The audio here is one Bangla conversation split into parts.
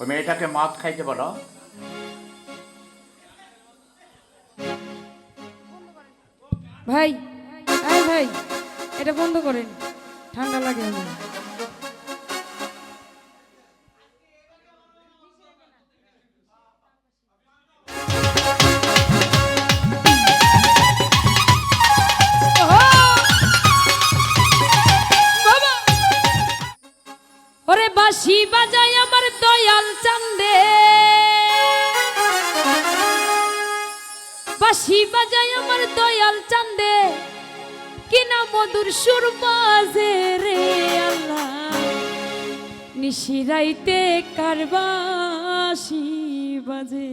ওই মেয়েটাকে মদ খাইতে বলো। ভাই আয় ভাই এটা বন্ধ করেন ঠান্ডা লাগে আমার বাঁশি বাজায় বাঁশি বাজায় আমার দয়াল চান্দে। কিনা মধুর সুর বাজে রে আল্লাহ। নিশিরাইতে কার বাঁশি বাজে?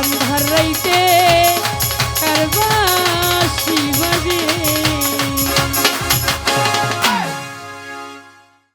আন্ধার রাইতে